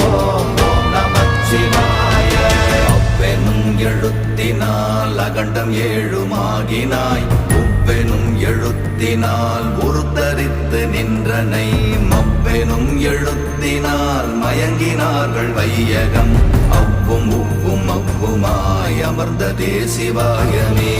நமச்சிவாய ஓம் ஓம் நமச்சிவாய அவ்வெனும் எழுத்தினால் அகண்டம் ஏழுமாகினாய். உவ்வெனும் எழுத்தினால் உருத்தரித்து நின்றனை. மவ்வெனும் எழுத்தினால் மயங்கினார்கள் வையகம். அவ்வும் உவ்வும் அவ்வுமாய் அமர்ந்த தேசிவாயமே